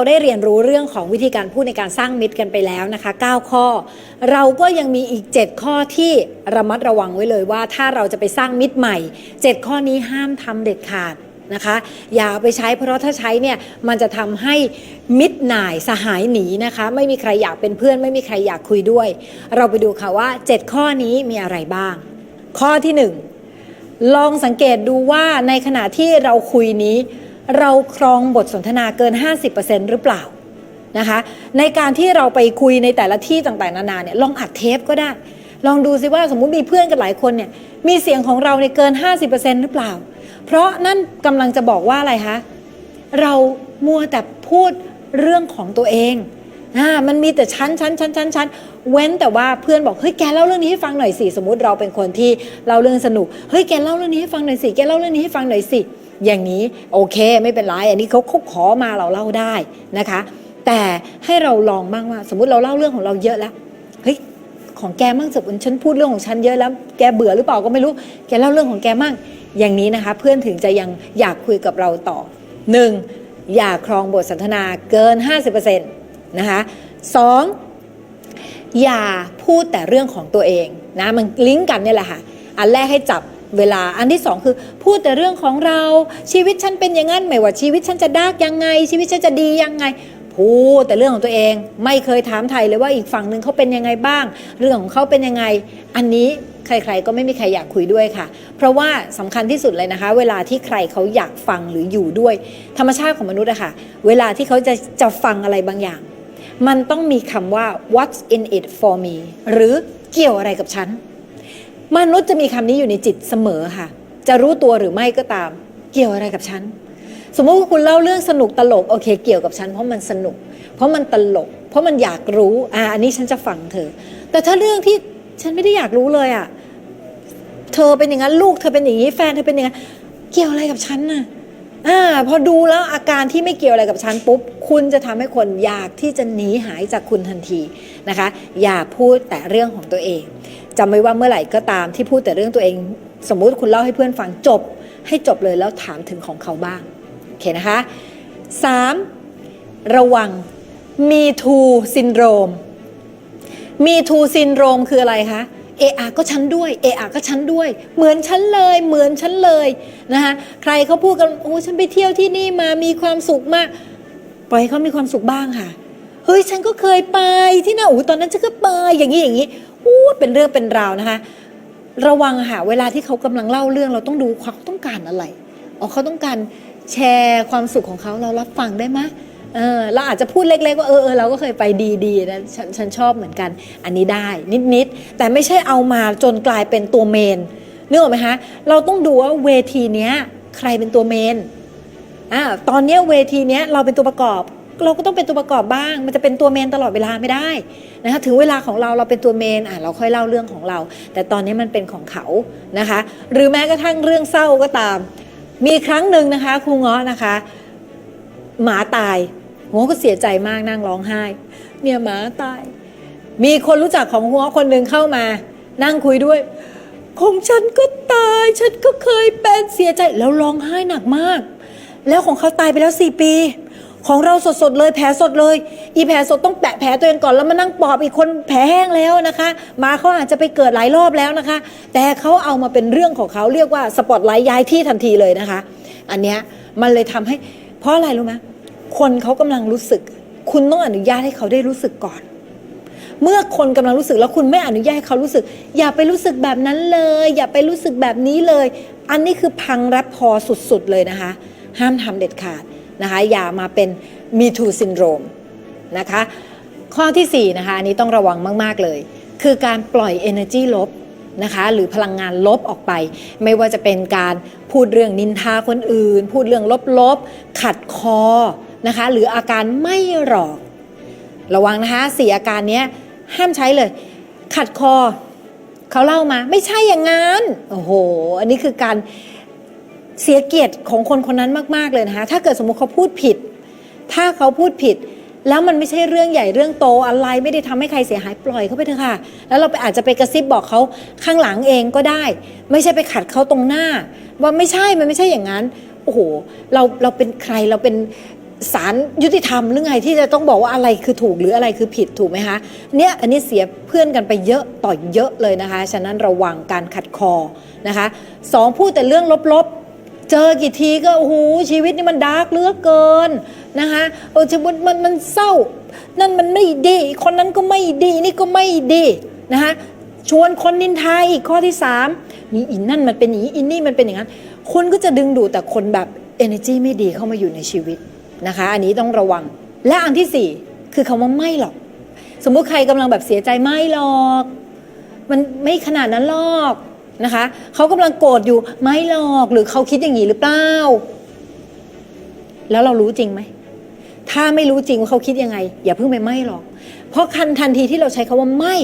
เราได้เรียนรู้เรื่องของวิธีการพูดในการสร้างมิตรกันไปแล้วนะคะ 9 ข้อ เราก็ยังมีอีก 7 ข้อที่ระมัดระวังไว้เลยว่า ถ้าเราจะไปสร้างมิตรใหม่ 7 ข้อนี้ห้ามทำเด็ดขาดนะคะ อย่าเอาไปใช้เพราะถ้าใช้เนี่ยมันจะทำให้มิตรหน่ายสหายหนีนะคะ ไม่มีใครอยากเป็นเพื่อน ไม่มีใครอยากคุยด้วย เราไปดูค่ะว่า 7 ข้อนี้มีอะไรบ้าง ข้อที่ 1 ลองสังเกตดูว่าในขณะที่เราคุยนี้ เราครองบทสนทนาเกิน 50%หรือเปล่านะคะ ในการที่เราไปคุยในแต่ละที่ต่างๆนานาเนี่ยลองอัดเทปก็ได้ ลองดูซิว่าสมมุติมีเพื่อนกันหลายคนเนี่ยมีเสียงของเราในยเกิน 50%หรือเปล่า เพราะนั่นกำลังจะบอกว่าอะไรคะเรามัวแต่พูดเรื่องของตัวเองอ่ามันมีแต่ชั้นชั้นชั้นชั้นชั้น เว้นแต่ว่าเพื่อนบอกเฮ้ยแกเล่าเรื่องนี้ให้ฟังหน่อยสิสมมติเราเป็นคนที่เล่าเรื่องสนุกเฮ้ยแกเล่าเรื่องนี้ให้ฟังหน่อยสิแกเล่าเรื่องนี้ให้ฟังหน่อยสิอย่างนี้โอเคไม่เป็นไรอันนี้เขาขาขอมาเราเล่าได้นะคะ แต่ให้เราลองบ้างว่า สมมุติเราเล่าเรื่องของเราเยอะแล้วเฮ้ยของแกมั่งสิฉันพูดเรื่องของฉันเยอะแล้ว แกเบื่อหรือเปล่าก็ไม่รู้แกเล่าเรื่องของแกมั่งอย่างนี้นะคะ เพื่อนถึงจะยังอยากคุยกับเราต่อหนึ่งอย่าครองบทสนทนาเกิน 50%นะคะส อย่าพูดแต่เรื่องของตัวเองนะมันลิงก์กันเนี่ยแหละค่ะ อันแรกให้จับเวลาอันที่สองคือพูดแต่เรื่องของเราชีวิตฉันเป็นอย่างนั้นไม่ว่าชีวิตฉันจะดากยังไง ชีวิตฉันจะดียังไง พูดแต่เรื่องของตัวเอง ไม่เคยถามไทยเลยว่าอีกฝั่งหนึ่งเขาเป็นยังไงบ้าง เรื่องของเขาเป็นยังไง อันนี้ใครๆก็ไม่มีใครอยากคุยด้วยค่ะ เพราะว่าสำคัญที่สุดเลยนะคะ เวลาที่ใครเขาอยากฟังหรืออยู่ด้วย ธรรมชาติของมนุษย์อะค่ะ เวลาที่เขาจะจะฟังอะไรบางอย่าง มันต้องมีคำว่า what's in it for me หรือเกี่ยวอะไรกับฉัน มนุษย์จะมีคำนี้อยู่ในจิตเสมอค่ะ จะรู้ตัวหรือไม่ก็ตาม เกี่ยวอะไรกับฉัน สมมติว่าคุณเล่าเรื่องสนุกตลก โอเค เกี่ยวกับฉัน เพราะมันสนุก เพราะมันตลก เพราะมันอยากรู้ อ่า อันนี้ฉันจะฟังเธอ แต่ถ้าเรื่องที่ฉันไม่ได้อยากรู้เลยอะ เธอเป็นอย่างนั้นลูกเธอเป็นอย่างนี้แฟนเธอเป็นอย่างนั้น เกี่ยวอะไรกับฉันน่ะ อ่าพอดูแล้วอาการที่ไม่เกี่ยวอะไรกับฉันปุ๊บ คุณจะทำให้คนอยากที่จะหนีหายจากคุณทันทีนะคะ อย่าพูดแต่เรื่องของตัวเองจำไว้ว่าเมื่อไหร่ก็ตามที่พูดแต่เรื่องตัวเอง สมมุติคุณเล่าให้เพื่อนฟังจบ ให้จบเลยแล้วถามถึงของเขาบ้างโอเคนะคะ 3. ระวัง me too syndrome me too syndrome คืออะไรคะ เออะก็ฉันด้วยเออะก็ฉันด้วย เหมือนฉันเลยเหมือนฉันเลยนะคะใครเขาพูดกันโอ้ฉันไปเที่ยวที่นี่มามีความสุขมาก ปล่อยให้เขามีความสุขบ้างค่ะเฮ้ยฉันก็เคยไปที่นั่นอู้ตอนนั้นฉันก็ไปอย่างนี้อย่างนี้อู้เป็นเรื่องเป็นราวนะคะ ระวังค่ะเวลาที่เขากำลังเล่าเรื่องเราต้องดูเขาต้องการอะไรอ๋อเขาต้องการแชร์ความสุขของเขาเรารับฟังได้ไหม เออเราอาจจะพูดเล็กๆว่าเออเออเราก็เคยไปดีๆนะฉันฉันชอบเหมือนกัน อันนี้ได้นิดๆ แต่ไม่ใช่เอามาจนกลายเป็นตัวเมนนึกออกไหมคะเราต้องดูว่าเวทีเนี้ยใครเป็นตัวเมนอ่าตอนเนี้ยเวทีเนี้ยเราเป็นตัวประกอบ เราก็ต้องเป็นตัวประกอบบ้าง มันจะเป็นตัวเมนตลอดเวลาไม่ได้นะคะถึงเวลาของเราเราเป็นตัวเมนอะเราค่อยเล่าเรื่องของเรา แต่ตอนนี้มันเป็นของเขานะคะ หรือแม้กระทั่งเรื่องเศร้าก็ตาม มีครั้งหนึ่งนะคะครูเงาะนะคะ หมาตาย หัวก็เสียใจมากนั่งร้องไห้ เนี่ยหมาตาย มีคนรู้จักของหัวคนหนึ่งเข้ามา นั่งคุยด้วย ของฉันก็ตาย ฉันก็เคยเป็นเสียใจแล้วร้องไห้หนักมาก แล้วของเขาตายไปแล้วสี่ปี ของเราสดๆเลยแผลสดเลย อีแผลสดต้องแปะแผลตัวเองก่อนแล้วมานั่งปอบอีกคนแผลแห้งแล้วนะคะหมาเขาอาจจะไปเกิดหลายรอบแล้วนะคะ แต่เขาเอามาเป็นเรื่องของเขาเรียกว่าสปอตไลท์ย้ายที่ทันทีเลยนะคะ อันเนี้ยมันเลยทำให้ เพราะอะไรรู้ไหม คนเขากำลังรู้สึก คุณต้องอนุญาตให้เขาได้รู้สึกก่อน เมื่อคนกำลังรู้สึกแล้วคุณไม่อนุญาตให้เขารู้สึก อย่าไปรู้สึกแบบนั้นเลย อย่าไปรู้สึกแบบนี้เลย อันนี้คือพังแรปพอสุดๆเลยนะคะ ห้ามทำเด็ดขาดนะคะ อย่ามาเป็น me too syndrome นะคะ ข้อที่4นะคะอันนี้ต้องระวังมาก ๆเลย คือการปล่อย energy ลบนะคะหรือพลังงานลบออกไป ไม่ว่าจะเป็นการพูดเรื่องนินทาคนอื่น พูดเรื่องลบๆ ขัดคอ นะคะ หรืออาการไม่หลอก ระวังนะคะสี่อาการนี้ห้ามใช้เลย ขัดคอ เขาเล่ามา ไม่ใช่อย่างนั้นโอ้โห อันนี้คือการเสียเกียรติของคนคนนั้นมาก ๆ เลยนะคะ ถ้าเกิดสมมุติเขาพูดผิด ถ้าเขาพูดผิด แล้วมันไม่ใช่เรื่องใหญ่เรื่องโตอะไรไม่ได้ทำให้ใครเสียหายปล่อยเขาไปเถอะค่ะ แล้วเราไปอาจจะไปกระซิบบอกเขาข้างหลังเองก็ได้ ไม่ใช่ไปขัดเขาตรงหน้า ว่าไม่ใช่มันไม่ใช่อย่างนั้น โอ้โห เราเราเป็นใครเราเป็น ศาลยุติธรรมหรือไงที่จะต้องบอกว่าอะไรคือถูกหรืออะไรคือผิดถูกไหมคะเนี่ยอันนี้เสียเพื่อนกันไปเยอะต่อเยอะเลยนะคะ ฉะนั้นระวังการขัดคอนะคะสองพูดแต่เรื่องลบๆ เจอกี่ทีก็โอ้โหชีวิตนี่มันดาร์กเหลือเกินนะคะโอ้ชีวิตมันมันเศร้า นั่นมันไม่ดี คนนั้นก็ไม่ดีนี่ก็ไม่ดีนะคะชวนคนนินทาอีกข้อที่สามนี่อินนั่นมันเป็นอย่างนี้อินนี่มันเป็นอย่างนั้นคนก็จะดึงดูดแต่คนแบบ energy ไม่ดีเข้ามาอยู่ในชีวิต นะคะ อันนี้ต้องระวัง และอันที่สี่คือคำว่าไม่หรอก สมมุติใครกำลังแบบเสียใจไม่หรอก มันไม่ขนาดนั้นหรอกนะคะเขากำลังโกรธอยู่ไม่หรอกหรือเขาคิดอย่างนี้หรือเปล่าแล้วเรารู้จริงไหมถ้าไม่รู้จริงว่าเขาคิดยังไง อย่าเพิ่งไปไม่หรอก เพราะคันทันทีที่เราใช้คาว่าไม่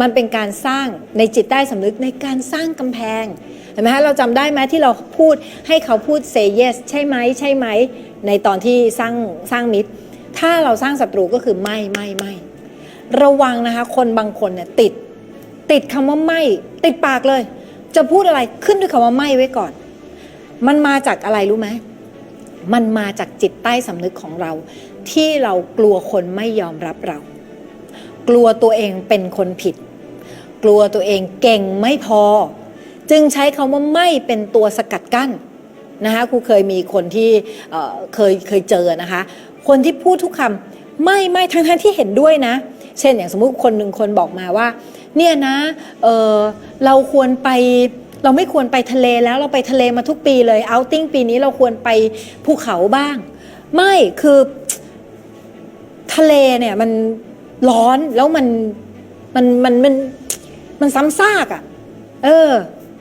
มันเป็นการสร้างในจิตใต้สำนึกในการสร้างกำแพง เห็นไหมฮะเราจำได้ไหมที่เราพูดให้เขาพูด say yes ใช่ไหมใช่ไหม ในตอนที่สร้างสร้างมิตร ถ้าเราสร้างศัตรูก็คือไม่ไม่ไม่ระวังนะคะ คนบางคนเนี่ยติด ติดคำว่าไม่ ติดปากเลย จะพูดอะไรขึ้นด้วยคำว่าไม่ไว้ก่อน มันมาจากอะไรรู้ไหมมันมาจากจิตใต้สำนึกของเรา ที่เรากลัวคนไม่ยอมรับเรา กลัวตัวเองเป็นคนผิด กลัวตัวเองเก่งไม่พอ จึงใช้คำว่าไม่เป็นตัวสกัดกั้นนะคะครูเคยมีคนที่เเคยเคยเจอนะคะ คนที่พูดทุกคำไม่ไม่ทั้งทั้งที่เห็นด้วยนะ เช่นอย่างสมมุติคนหนึ่งคนบอกมาว่า เนี่ยนะเเราควรไปเราไม่ควรไปทะเลแล้วเราไปทะเลมาทุกปีเลยเอาติ้งปีนี้เราควรไปภูเขาบ้าง ไม่คือทะเลเนี่ยมันร้อนแล้วมันมันมันมันมันซ้ำซากอะ่ะ เออ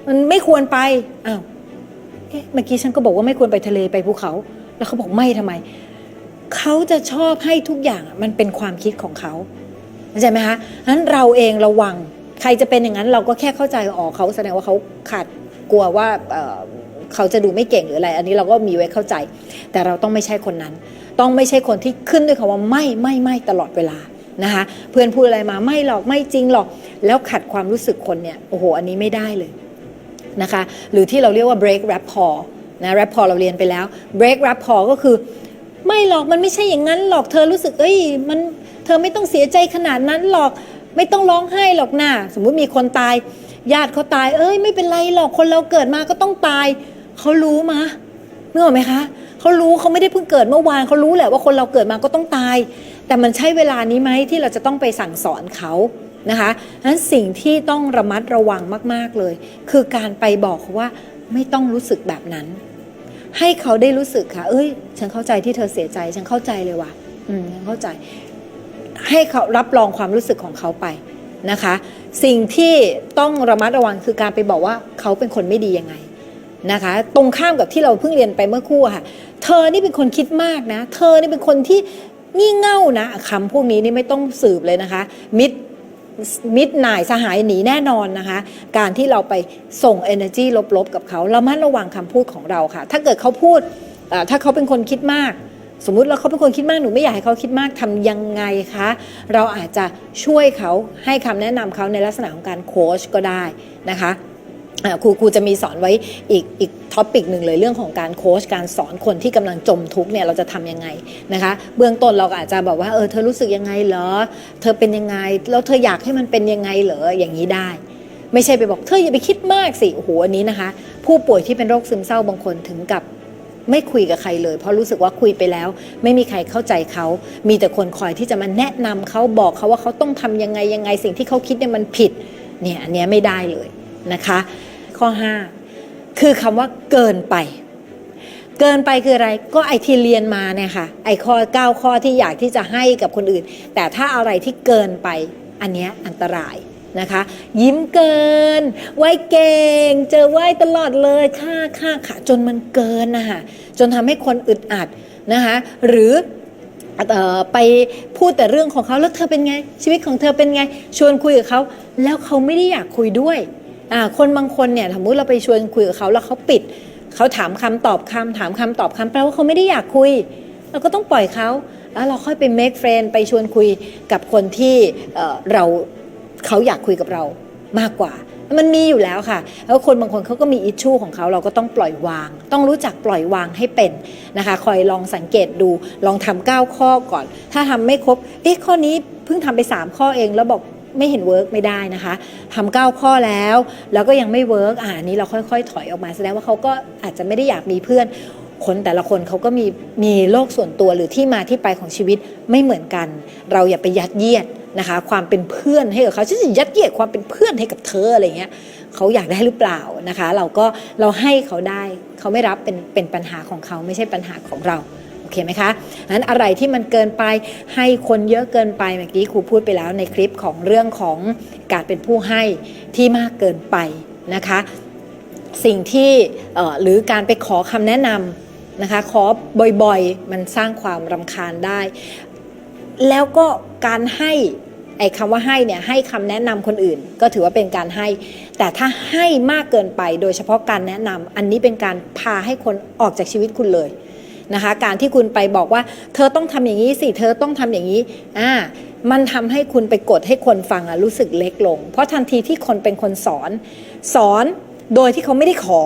มันไม่ควรไปอ้าวเอ๊ะเมื่อกี้ฉันก็บอกว่าไม่ควรไปทะเลไปภูเขา แล้วเขาบอกไม่ทำไมเขาจะชอบให้ทุกอย่างมันเป็นความคิดของเขาเข้าใจไหมคะนั้นเราเองระวัง ใครจะเป็นอย่างนั้นเราก็แค่เข้าใจอ๋อเขาแสดงว่าเขาขาดกลัวว่าเเขาจะดูไม่เก่งหรืออะไร อันนี้เราก็มีไว้เข้าใจ แต่เราต้องไม่ใช่คนนั้น ต้องไม่ใช่คนที่ขึ้นด้วยคำว่าไม่ไม่ไม่ตลอดเวลานะคะเพื่อนพูดอะไรมาไม่หรอกไม่จริงหรอก แล้วขัดความรู้สึกคนเนี่ยโอ้โหอันนี้ไม่ได้เลย นะคะหรือที่เราเรียกว่า break rapport นะ rapport เราเรียนไปแล้ว break rapport ก็คือไม่หรอกมันไม่ใช่อย่างนั้นหรอกเธอรู้สึกเอ้ยมันเธอไม่ต้องเสียใจขนาดนั้นหรอกไม่ต้องร้องไห้หรอกนะสมมุติมีคนตาย ญาติเขาตาย เอ้ยไม่เป็นไรหรอกคนเราเกิดมาก็ต้องตายเขารู้มะนึกออกไหมคะเขารู้เขาไม่ได้เพิ่งเกิดเมื่อวานเขารู้แหละว่าคนเราเกิดมาก็ต้องตาย แต่มันใช่เวลานี้ไหมที่เราจะต้องไปสั่งสอนเขา นะคะนั้นสิ่งที่ต้องระมัดระวังมาก ๆเลย คือการไปบอกเขาว่าไม่ต้องรู้สึกแบบนั้น ให้เขาได้รู้สึกค่ะ เอ้ย ฉันเข้าใจที่เธอเสียใจ ฉันเข้าใจเลยว่ะ อืมฉันเข้าใจ ให้เขารับรองความรู้สึกของเขาไปนะคะ สิ่งที่ต้องระมัดระวังคือการไปบอกว่าเขาเป็นคนไม่ดียังไงนะคะ ตรงข้ามกับที่เราเพิ่งเรียนไปเมื่อคู่ค่ะ เธอนี่เป็นคนคิดมากนะ เธอนี่เป็นคนที่งี่เง่านะคำพวกนี้นี่ไม่ต้องสืบเลยนะคะ มิตร มิดหน่ายสหายหนีแน่นอนนะคะ การที่เราไปส่ง energy ลบๆ กับเขาเรามัดระวังคำพูดของเราค่ะ ถ้าเกิดเขาพูดถ้าเขาเป็นคนคิดมาก สมมุติเราเขาเป็นคนคิดมากหนูไม่อยากให้เขาคิดมากทำยังไงคะเราอาจจะช่วยเขาให้คำแนะนำเขาในลักษณะของการโค้ชก็ได้นะคะ ครูครูจะมีสอนไว้อีกอีกท็อปิกหนึ่งเลยเรื่องของการโค้ชการสอนคนที่กำลังจมทุกข์เนี่ยเราจะทำยังไงนะคะ เบื้องต้นเราก็อาจจะบอกว่าเออเธอรู้สึกยังไงเหรอ เธอเป็นยังไงแล้วเธออยากให้มันเป็นยังไงเหรออย่างนี้ได้ ไม่ใช่ไปบอกเธออย่าไปคิดมากสิโอ้โหอันนี้นะคะ ผู้ป่วยที่เป็นโรคซึมเศร้าบางคนถึงกับไม่คุยกับใครเลย เพราะรู้สึกว่าคุยไปแล้ว ไม่มีใครเข้าใจเขา มีแต่คนคอยที่จะมาแนะนำเขาบอกเขาว่าเขาต้องทำยังไงยังไงสิ่งที่เขาคิดเนี่ยมันผิดเนี่ยอันนี้ไม่ได้เลยนะคะ ข้อ 5 คือคำว่าเกินไป เกินไปคืออะไรก็ไอที่เรียนมาเนี่ยค่ะไอข้อ 9 ข้อที่อยากที่จะให้กับคนอื่น แต่ถ้าอะไรที่เกินไปอันนี้อันตรายนะคะ ยิ้มเกินไหวเก่ง เจอไหวตลอดเลยค่าค่าค่ะจนมันเกินนะคะจนทำให้คนอึดอัดนะคะหรืออไปพูดแต่เรื่องของเขาแล้วเธอเป็นไง ชีวิตของเธอเป็นไง ชวนคุยกับเขาแล้วเขาไม่ได้อยากคุยด้วย คนบางคนเนี่ยสมมติเราไปชวนคุยกับเขาแล้วเขาปิด เขาถามคำตอบคำถามคำตอบคำแปลว่าเขาไม่ได้อยากคุย เราก็ต้องปล่อยเขาแล้วเราค่อยไป make friend ไปชวนคุยกับคนที่เราเขาอยากคุยกับเรามากกว่า มันมีอยู่แล้วค่ะ แล้วคนบางคนเขาก็มีอิชชูของเขาเราก็ต้องปล่อยวาง ต้องรู้จักปล่อยวางให้เป็นนะคะ คอยลองสังเกตดู ลองทำก้าข้อก่อน ถ้าทำไม่ครบ เอ๊ะข้อนี้เพิ่งทำไป 3 ข้อเองแล้วบอก ไม่เห็นเวิร์กไม่ได้นะคะทำเก้าข้อแล้ว แล้วก็ยังไม่เวิร์กอ่านี้เราค่อยๆ ถอยออกมาแสดงว่าเขาก็อาจจะไม่ได้อยากมีเพื่อนคนแต่ละคนเขาก็มีมีโลกส่วนตัวหรือที่มาที่ไปของชีวิตไม่เหมือนกัน เราอย่าไปยัดเยียดนะคะ ความเป็นเพื่อนให้กับเขาฉันจะยัดเยียดความเป็นเพื่อนให้กับเธออะไรเงี้ยเขาอยากได้หรือเปล่านะคะ เราก็เราให้เขาได้เขาไม่รับเป็นเป็นปัญหาของเขาไม่ใช่ปัญหาของเรา โอเคไหมคะนั้นอะไรที่มันเกินไปให้คนเยอะเกินไปเมื่อกี้ครูพูดไปแล้วในคลิปของเรื่องของการเป็นผู้ให้ที่มากเกินไปนะคะ สิ่งที่หรือการไปขอคำแนะนำนะคะขอบ่อยๆ มันสร้างความรำคาญได้ แล้วก็การให้ไอ้คำว่าให้เนี่ยให้คำแนะนำคนอื่น ก็ถือว่าเป็นการให้ แต่ถ้าให้มากเกินไปโดยเฉพาะการแนะนำอันนี้เป็นการพาให้คนออกจากชีวิตคุณเลย นะคะ การที่คุณไปบอกว่า เธอต้องทำอย่างนี้สิ เธอต้องทำอย่างนี้ อ่า มันทำให้คุณไปกดให้คนฟังอะรู้สึกเล็กลง เพราะทันทีที่คนเป็นคนสอน สอนโดยที่เขาไม่ได้ขอ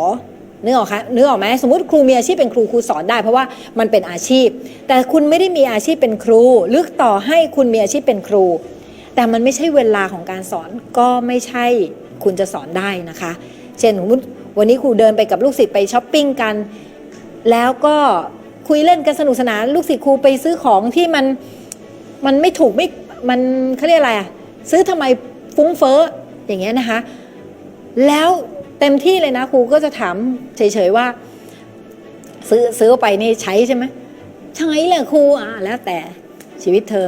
นึกออกคะนึกออกไหมสมมติครูมีอาชีพเป็นครูครูสอนได้ เพราะว่ามันเป็นอาชีพ แต่คุณไม่ได้มีอาชีพเป็นครูหรือต่อให้คุณมีอาชีพเป็นครู แต่มันไม่ใช่เวลาของการสอนก็ไม่ใช่คุณจะสอนได้นะคะ เช่นสมมติวันนี้ครูเดินไปกับลูกศิษย์ไปช้อปปิ้งกัน แล้วก็ คุยเล่นกันสนุกสนาน ลูกศิษย์ครูไปซื้อของที่มันมันไม่ถูกไม่มันเขาเรียกอะไรอะซื้อทำไมฟุ้งเฟ้ออย่างเงี้ยนะคะ แล้วเต็มที่เลยนะครูก็จะถามเฉยๆว่า ซื้อซื้อไปนี่ใช้ใช่ไหมใช้แหละครูอะแล้วแต่ชีวิตเธอ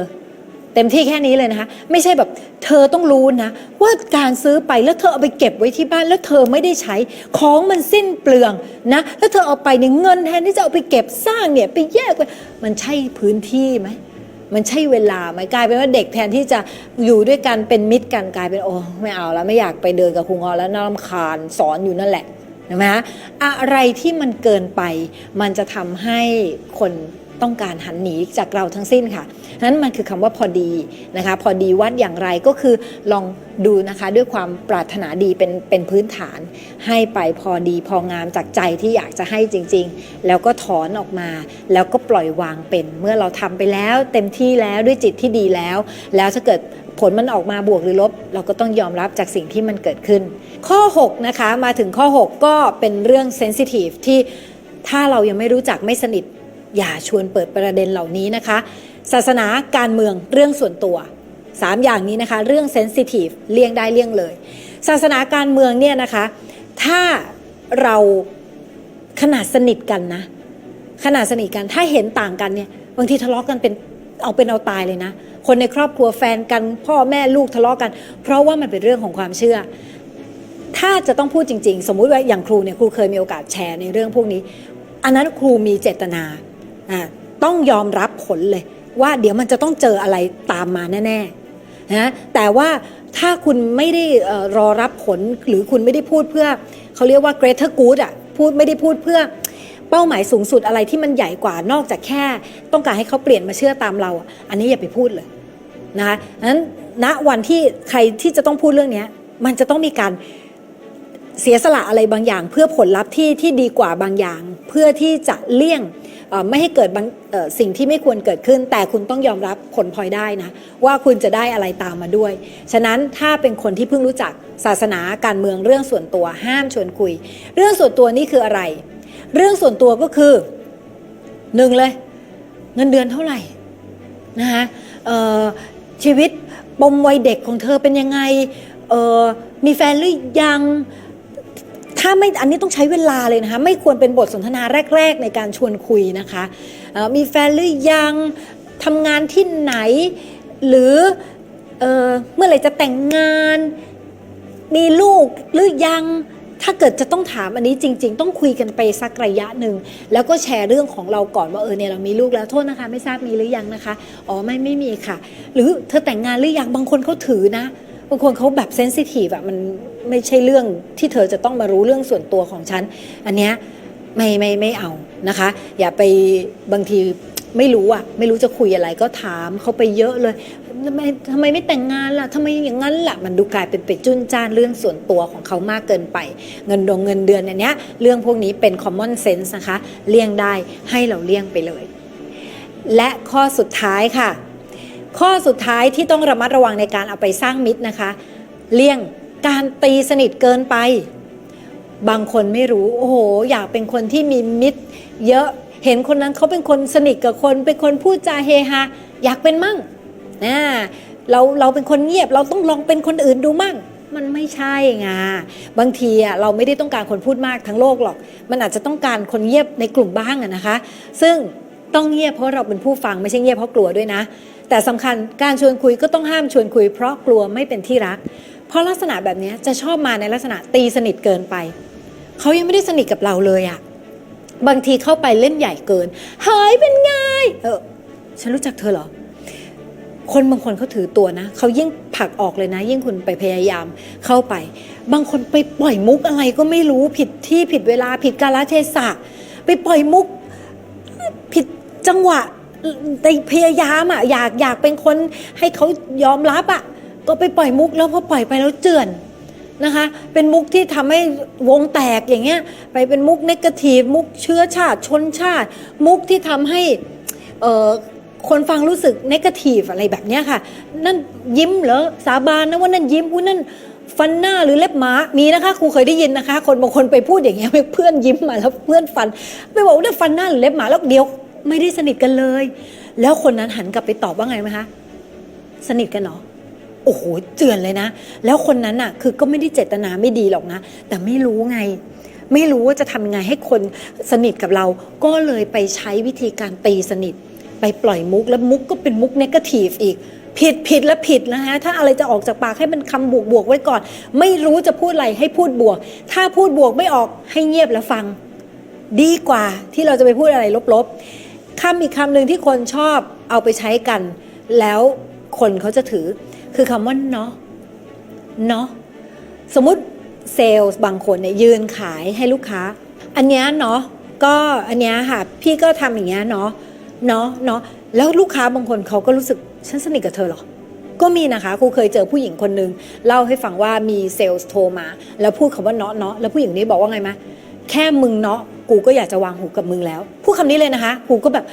เต็มที่แค่นี้เลยนะคะ ไม่ใช่แบบ ธอต้องรู้นะ ว่าการซื้อไปแล้วเธอเอาไปเก็บไว้ที่บ้านแล้วเธอไม่ได้ใช้ของมันสิ้นเปลืองนะแล้วเธอเอาไปเนี่ยเงินแทนที่จะเอาไปเก็บสร้างเนี่ยไปแยกไว้มันใช่พื้นที่ไหมมันใช่เวลาไหมกลายเป็นว่าเด็กแทนที่จะอยู่ด้วยกันเป็นมิตรกันกลายเป็นโอ้ไม่เอาแล้วไม่อยากไปเดินกับครูงอแล้วน่ารำคาญสอนอยู่นั่นแหละนไหมะอะไรที่มันเกินไป มันจะทำให้คน ต้องการหันหนีจากเราทั้งสิ้นค่ะนั้นมันคือคำว่าพอดีนะคะ พอดีวัดอย่างไรก็คือลองดูนะคะด้วยความปรารถนาดีเป็นเป็นพื้นฐาน ให้ไปพอดีพองามจากใจที่อยากจะให้จริง ๆ แล้วก็ถอนออกมา แล้วก็ปล่อยวางเป็น เมื่อเราทำไปแล้ว เต็มที่แล้วด้วยจิตที่ดีแล้ว แล้วถ้าเกิดผลมันออกมาบวกหรือลบ เราก็ต้องยอมรับจากสิ่งที่มันเกิดขึ้น ข้อ 6 นะคะ มาถึงข้อ 6 ก็เป็นเรื่องเซนซิทีฟที่ถ้าเรายังไม่รู้จักไม่สนิท อย่าชวนเปิดประเด็นเหล่านี้นะคะ ศาสนาการเมืองเรื่องส่วนตัว 3 อย่างนี้นะคะ เรื่องเซนซิทีฟเลี่ยงได้เลี่ยงเลย ศาสนาการเมืองเนี่ยนะคะ ถ้าเราขนาดสนิทกันนะ ขนาดสนิทกันถ้าเห็นต่างกันเนี่ยบางทีทะเลาะกันเป็นเอาเป็นเอาตายเลยนะ คนในครอบครัวแฟนกันพ่อแม่ลูกทะเลาะกัน เพราะว่ามันเป็นเรื่องของความเชื่อ ถ้าจะต้องพูดจริง ๆ สมมุติว่าอย่างครูเนี่ยครูเคยมีโอกาสแชร์ในเรื่องพวกนี้ อันนั้นครูมีเจตนา ต้องยอมรับผลเลย ว่าเดี๋ยวมันจะต้องเจออะไรตามมาแน่ๆนะแต่ว่าถ้าคุณไม่ได้รอรับผลหรือคุณไม่ได้พูดเพื่อเขาเรียกว่า greater good อะพูดไม่ได้พูดเพื่อเป้าหมายสูงสุดอะไรที่มันใหญ่กว่านอกจากแค่ ต้องการให้เขาเปลี่ยนมาเชื่อตามเรา อันนี้อย่าไปพูดเลยนะคะนั้นณวันที่ใครที่จะต้องพูดเรื่องนี้มันจะต้องมีการเสียสละอะไรบางอย่าง เพื่อผลลัพธ์ที่ที่ดีกว่าบางอย่าง เพื่อที่จะเลี่ยง ไม่ให้เกิดสิ่งที่ไม่ควรเกิดขึ้น แต่คุณต้องยอมรับผลพลอยได้นะว่าคุณจะได้อะไรตามมาด้วย ฉะนั้นถ้าเป็นคนที่เพิ่งรู้จักศาสนาการเมืองเรื่องส่วนตัวห้ามชวนคุย เรื่องส่วนตัวนี่คืออะไร เรื่องส่วนตัวก็คือหนึ่งเลย เงินเดือนเท่าไหร่นะคะชีวิตปมวัยเด็กของเธอเป็นยังไงมีแฟนหรือยัง ถ้าไม่อันนี้ต้องใช้เวลาเลยนะคะ ไม่ควรเป็นบทสนทนาแรก ๆ ในการชวนคุยนะคะมีแฟนหรือยังทำงานที่ไหน หรือเออเมื่อไหร่จะแต่งงาน มีลูกหรือยังถ้าเกิดจะต้องถามอันนี้จริง ๆ ต้องคุยกันไปสักระยะหนึ่ง แล้วก็แชร์เรื่องของเราก่อนว่าเออเนี่ยเรามีลูกแล้วโทษนะคะ ไม่ทราบมีหรือยังนะคะ อ๋อไม่ไม่มีค่ะ หรือเธอแต่งงานหรือยังบางคนเขาถือนะ บางคนเขาแบบเซนซิทีฟอะมันไม่ใช่เรื่องที่เธอจะต้องมารู้เรื่องส่วนตัวของฉัน อันเนี้ยไม่ไม่ไม่เอานะคะ อย่าไปบางทีไม่รู้อะไม่รู้จะคุยอะไรก็ถามเขาไปเยอะเลยทำไมทำไมไม่แต่งงานล่ะทำไมอย่างนั้นล่ะมันดูกลายเป็นไปจุนจ้านเรื่องส่วนตัวของเขามากเกินไป เงินดงเงินเดือนอันเนี้ยเรื่องพวกนี้เป็น common sense นะคะ เลี่ยงได้ให้เราเลี่ยงไปเลย และข้อสุดท้ายค่ะ ข้อสุดท้ายที่ต้องระมัดระวังในการเอาไปสร้างมิตรนะคะ เลี่ยงการตีสนิทเกินไป บางคนไม่รู้ โอ้โห อยากเป็นคนที่มีมิตร เยอะเห็นคนนั้นเขาเป็นคนสนิทกับคน เป็นคนพูดจาเฮฮาอยากเป็นมั่งนะเราเราเป็นคนเงียบเราต้องลองเป็นคนอื่นดูมั่ง มันไม่ใช่ไงบางทีอะเราไม่ได้ต้องการคนพูดมากทั้งโลกหรอก มันอาจจะต้องการคนเงียบในกลุ่มบ้างอะนะคะ ซึ่งต้องเงียบเพราะเราเป็นผู้ฟังไม่ใช่เงียบเพราะกลัวด้วยนะ แต่สำคัญการชวนคุยก็ต้องห้ามชวนคุย เพราะกลัวไม่เป็นที่รัก เพราะลักษณะแบบนี้จะชอบมาในลักษณะตีสนิทเกินไป เขายังไม่ได้สนิทกับเราเลยอะบางทีเข้าไปเล่นใหญ่เกิน เฮ้ยเป็นไง เออ ฉันรู้จักเธอเหรอ คนบางคนเขาถือตัวนะ เขายิ่งผลักออกเลยนะ ยิ่งคุณไปพยายามเข้าไป บางคนไปปล่อยมุกอะไรก็ไม่รู้ผิดที่ผิดเวลาผิดกาลเทศะ ไปปล่อยมุก ผิดจังหวะ แต่พยายามอะอยากอยากเป็นคนให้เขายอมรับอะก็ไปปล่อยมุกแล้วพอปล่อยไปแล้วเจือนนะคะ เป็นมุกที่ทำให้วงแตกอย่างเงี้ย ไปเป็นมุกเนกาทีฟมุกเชื้อชาติชนชาติ มุกที่ทำให้เออคนฟังรู้สึกเนกาทีฟอะไรแบบเนี้ยค่ะ นั่นยิ้มเหรอสาบานนะว่านั่นยิ้มอุ้นั่นฟันหน้าหรือเล็บหมามีนะคะครูเคยได้ยินนะคะ คนบางคนไปพูดอย่างเงี้ยเพื่อนยิ้มมาแล้วเพื่อนฟัน ไปบอกว่านั่นฟันหน้าหรือเล็บหมาแล้วเดี๋ยว ไม่ได้สนิทกันเลย แล้วคนนั้นหันกลับไปตอบว่าไงไหมคะสนิทกันเหรอโอ้โหเจือนเลยนะ แล้วคนนั้นน่ะ คือก็ไม่ได้เจตนาไม่ดีหรอกนะ แต่ไม่รู้ไง ไม่รู้ว่าจะทำยังไงให้คนสนิทกับเรา ก็เลยไปใช้วิธีการตีสนิท ไปปล่อยมุกแล้วมุกก็เป็นมุกเนกาทีฟอีก ผิดผิดและผิดนะฮะถ้าอะไรจะออกจากปากให้มันคำบวกบวกไว้ก่อน ไม่รู้จะพูดอะไรให้พูดบวก ถ้าพูดบวกไม่ออกให้เงียบแล้วฟัง ดีกว่าที่เราจะไปพูดอะไรลบๆ คำอีกคำหนึ่งที่คนชอบเอาไปใช้กัน แล้วคนเขาจะถือ คือคำว่าเนาะเนาะสมมติเซลล์บางคนเนี่ยยืนขายให้ลูกค้า อันเนี้ยเนาะก็อันเนี้ยค่ะพี่ก็ทำอย่างเงี้ยเนาะเนาะเนาะแล้วลูกค้าบางคนเขาก็รู้สึกฉันสนิทกับเธอเหรอก็มีนะคะครูเคยเจอผู้หญิงคนนึงเล่าให้ฟังว่ามีเซลล์โทรมา แล้วพูดคำว่าเนาะเนาะแล้วผู้หญิงนี้บอกว่าไงไหมแค่มึงเนาะ กูก็อยากจะวางหูกับมึงแล้วพูดคำนี้เลยนะคะครูก็แบบ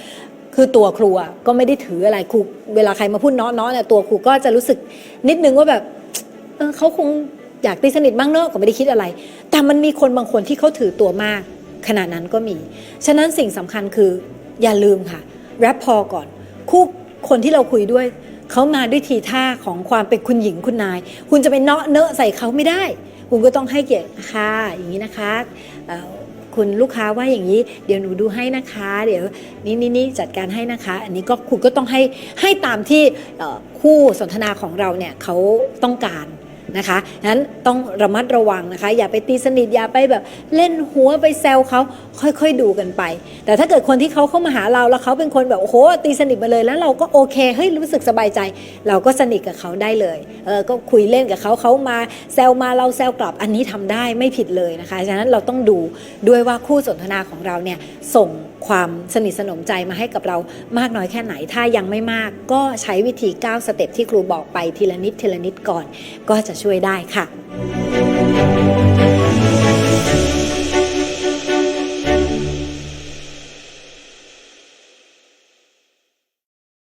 คือตัวครูอะก็ไม่ได้ถืออะไรครูเวลาใครมาพูดเนาะเนาะเนี่ยตัวครูก็จะรู้สึกนิดนึงว่าแบบเออเขาคงอยากตีสนิทบ้างเนอะก็ไม่ได้คิดอะไร แต่มันมีคนบางคนที่เขาถือตัวมาก ขนาดนั้นก็มี ฉะนั้นสิ่งสำคัญคืออย่าลืมค่ะแรปพอก่อนคู่คนที่เราคุยด้วยเขามาด้วยทีท่าของความเป็นคุณหญิงคุณนาย คุณจะไปเนาะเนอะใส่เขาไม่ได้ คุณก็ต้องให้เกียรติค่ะอย่างนี้นะคะ คุณลูกค้าว่าอย่างนี้ เดี๋ยวหนูดูให้นะคะ เดี๋ยวนี่นี่นี่จัดการให้นะคะ อันนี้ก็คุณก็ต้องให้ให้ตามที่คู่สนทนาของเราเนี่ยเขาต้องการ นะคะนั้นต้องระมัดระวังนะคะ อย่าไปตีสนิทอย่าไปแบบเล่นหัวไปแซวเขาค่อยๆดูกันไป แต่ถ้าเกิดคนที่เขาเข้ามาหาเราแล้วเขาเป็นคนแบบโอ้โหตีสนิทมาเลยแล้วเราก็โอเคเฮ้ยรู้สึกสบายใจ เราก็สนิทกับเขาได้เลยเออก็คุยเล่นกับเขาเขามาแซวมาเราแซวกลับอันนี้ทำได้ไม่ผิดเลยนะคะฉะนั้นเราต้องดูด้วยว่าคู่สนทนาของเราเนี่ยส่ง ความสนิทสนมใจมาให้กับเรามากน้อยแค่ไหน ถ้ายังไม่มากก็ใช้วิธี 9 สเต็ปที่ครูบอกไปทีละนิดทีละนิดก่อน ก็จะช่วยได้ค่ะ